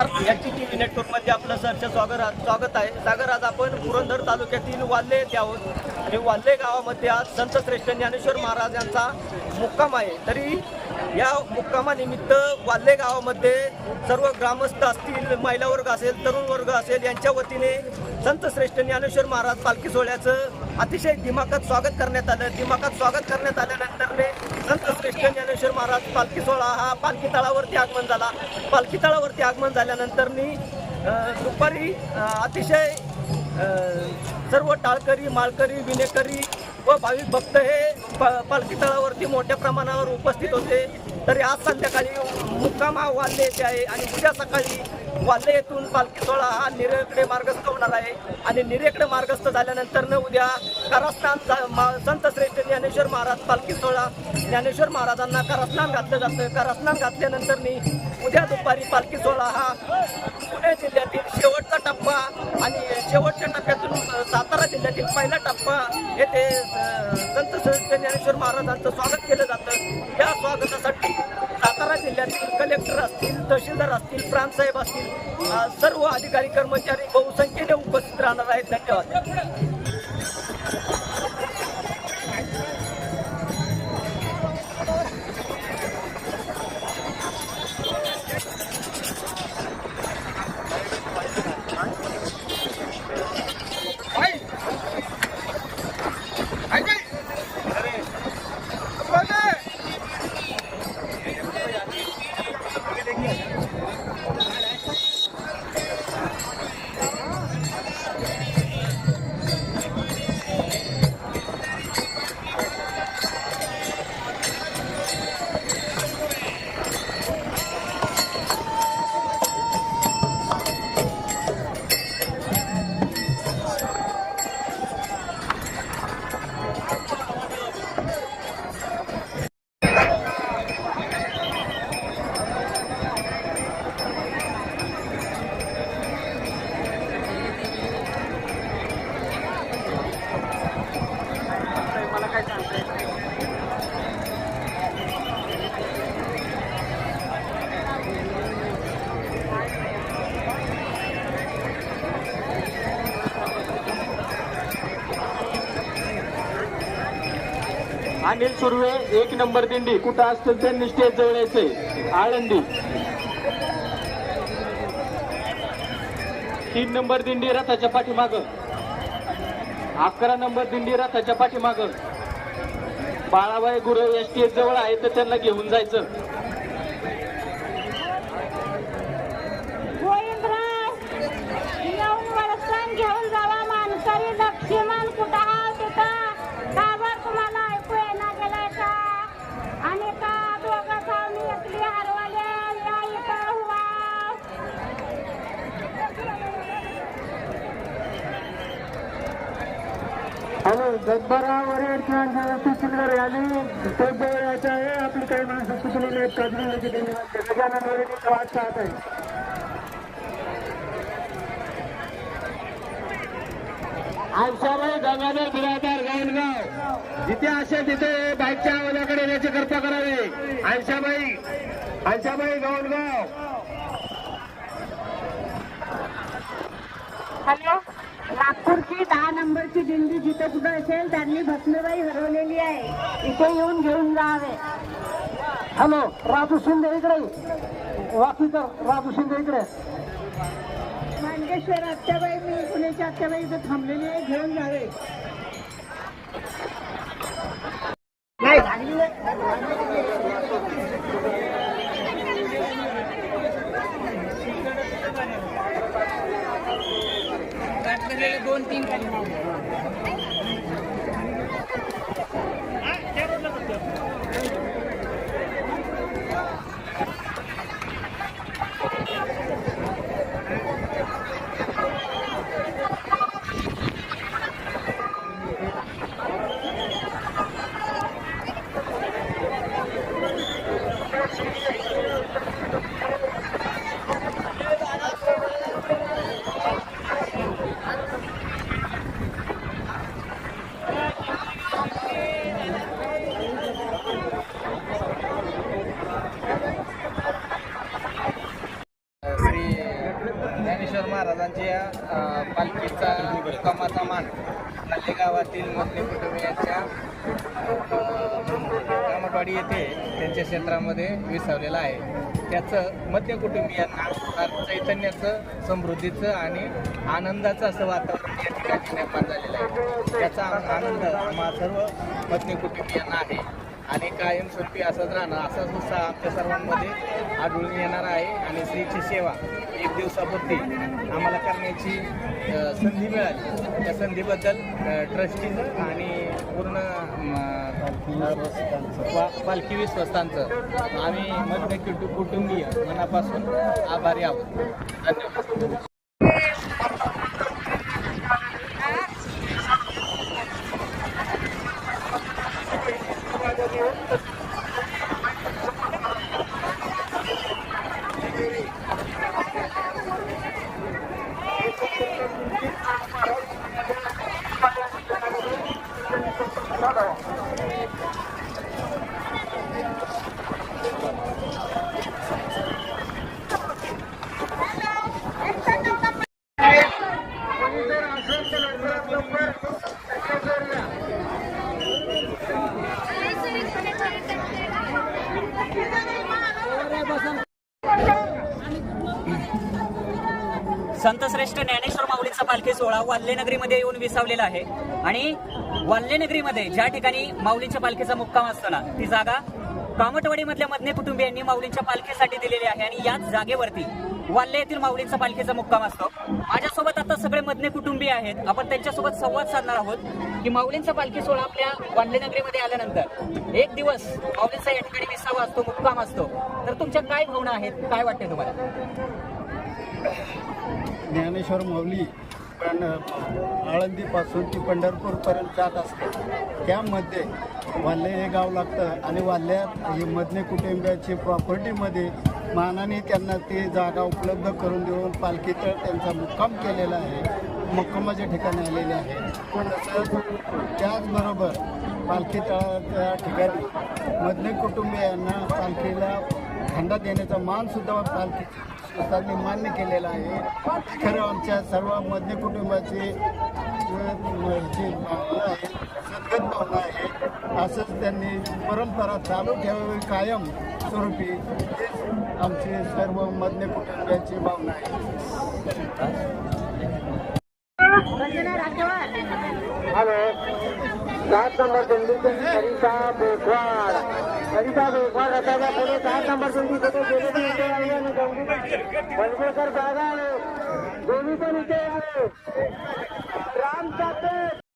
H T V नेटवर्कमध्ये आपलं सरचं स्वागत स्वागत आहे. सागर आज आपण पुरंदर तालुक्यातील वाल्हे येथे आहोत. आणि वाल्हे गावामध्ये आज संत श्रेष्ठ ज्ञानेश्वर महाराज यांचा मुक्काम आहे. तरी या मुक्कामानिमित्त वाल्हे गावामध्ये सर्व ग्रामस्थ असतील महिला वर्ग असेल तरुण वर्ग असेल यांच्या वतीने संत श्रेष्ठ ज्ञानेश्वर महाराज पालखी सोहळ्याचं अतिशय दिमाखात स्वागत करण्यात आलं. दिमाखात स्वागत करण्यात आल्यानंतरने संत श्रेष्ठ ज्ञानेश्वर महाराज पालखी सोहळा हा पालखी तळावरती आगमन झाला. पालखी तळावरती आगमन झाल्यानंतर मी दुपारी अतिशय सर्व टाळकरी माळकरी विनेकरी व भाविक भक्त हे प पालखी तळावरती मोठ्या प्रमाणावर उपस्थित होते. तरी आज संध्याकाळी मुक्काम हा वाल्हे येथे आहे आणि उद्या सकाळी वाल्हे येथून पालखी सोहळा हा निरेकडे मार्गस्थ होणार आहे. आणि निरेकडे मार्गस्थ झाल्यानंतर न उद्या कारस्थान जा- मा- संत श्रेष्ठ ज्ञानेश्वर महाराज पालखी सोहळा. ज्ञानेश्वर महाराजांना कारस्नान घातलं जातं. कारस्नान घातल्यानंतरनी उद्या दुपारी पालखी सोहळा हा पुणे जिल्ह्यातील शेवटचा टप्पा आणि शेवटच्या टप्प्यातून सातारा जिल्ह्यातील पहिला टप्पा येथे संत श्रेष्ठ ज्ञानेश्वर महाराजांचं स्वागत केलं जातं. या स्वागतासाठी जिल्ह्यातील कलेक्टर असतील तहसीलदार असतील प्रांतसाहेब असतील सर्व अधिकारी कर्मचारी बहुसंख्येने उपस्थित राहणार आहेत. धन्यवाद. अनिल सुर्वे एक नंबर दिंडी. कुठं असतील त्यांनी स्टेज जवळ यायचंय आळंदी. तीन नंबर दिंडी रथाच्या पाठीमाग. अकरा नंबर दिंडी रथाच्या पाठीमाग. बाळाबाई गुरु या स्टेज जवळ आहे तर त्यांना घेऊन जायचं गोविंदराज येऊन वरसन घेऊन जावा मानकरी लक्ष्मण कुठं हा तिथं का बरं तुम्हाला ऐकू येणार गेलाय का आणि का दोघं जाऊन एकली हरवाल्या या इथं हुवा हॅलो जगभरा वरेड सुचणार आणि यायचं आहे आपली काही माणसं सुचलेली आहेत काजूची गजानन वरेडीचा वाट पाहत आहे. आमच्यामुळे गंगाधर बिरादार गावणगाव जिथे असेल तिथे बाईकच्या आवाजाकडे येण्याची कृपा करावी. आयशाबाई आयशाबाई गावणगाव हॅलो नागपूरची दहा नंबरची दिंडी जिथे कुठं असेल त्यांनी भस्मबाई हरवलेली आहे. इथे येऊन घेऊन जावे. हॅलो राजू शिंदे इकडे वाकीकर राजू शिंदे इकडे. मांडेश्वर आत्याबाई मी पुण्याची आत्याबाई इथे थांबलेली आहे घेऊन जावे. धरलेले दोन तीन खाली महाराजांच्या अ, पालखीचा मुक्कामाचा मान नल्ले गावातील मधले कुटुंबियांच्या कामटवाडी येथे त्यांच्या क्षेत्रामध्ये विसावलेलं आहे. त्याचं मध्य कुटुंबियांना चैतन्याचं समृद्धीचं आणि आनंदाचं असं वातावरण या ठिकाणी निर्माण झालेलं आहे. त्याचा आनंद आम्हा सर्व मध्य कुटुंबियांना आहे. आणि कायमस्वरूपी असंच राहणार असाच उत्साह आमच्या सर्वांमध्ये आढळून येणार आहे. आणि स्त्रीची सेवा एक दिवसापुरती आम्हाला करण्याची संधी मिळाली. त्या संधीबद्दल ट्रस्टीज आणि पूर्ण पालखी विश्वस्तांचं आम्ही मध्य कुटुंबीय मनापासून आभारी आहोत. धन्यवाद. संतश्रेष्ठ ज्ञानेश्वर माऊलीचा पालखी सोहळा वाल्हेनगरीमध्ये येऊन विसावलेला आहे. आणि वाल्हेनगरीमध्ये ज्या ठिकाणी माऊलीच्या पालखीचा मुक्काम असतो ना ती जागा कामटवाडीमधल्या मधने कुटुंबियांनी माऊलींच्या पालखीसाठी दिलेली आहे. आणि याच जागेवरती वाल्हे येथील माऊलींचा पालखीचा मुक्काम असतो. माझ्यासोबत आता सगळे मधने कुटुंबीय आहेत. आपण त्यांच्यासोबत संवाद साधणार आहोत की माऊलींचा पालखी सोहळा आपल्या वाल्हेनगरीमध्ये आल्यानंतर. एक दिवस माऊलींचा या ठिकाणी विसावा असतो मुक्काम असतो. तर तुमच्या काय भावना आहेत? काय वाटते तुम्हाला? ज्ञानेश्वर माऊली पण आळंदीपासून ती पंढरपूरपर्यंत जात असते. त्यामध्ये वाल्हे हे गाव लागतं आणि वाल्ह्यात ही मधले कुटुंबियाची प्रॉपर्टीमध्ये मानाने त्यांना ती जागा उपलब्ध करून देऊन पालखीतळ त्यांचा मुक्काम केलेला आहे. मुक्कामाच्या ठिकाणी आलेले आहे. तसंच त्याचबरोबर पालखीतळाच्या ठिकाणी मधले कुटुंबियांना पालखीला खंडा देण्याचा मानसुद्धा पालखी स्वतःने मान्य केलेला आहे. खरं आमच्या सर्व मध्य कुटुंबाची जी भावना आहे सद्गत भावना आहे असंच त्यांनी परंपरा चालू ठेवावी कायम स्वरूपी. आमची सर्व मध्य कुटुंबाची भावना आहे. सात नंबर दिल्लीतून सरिता बेकवाड सरिता बेकवाड रथाच्या पुढे सात नंबर गंगू बनगुळकर जागा आहे. दोन्ही पण इथे आहे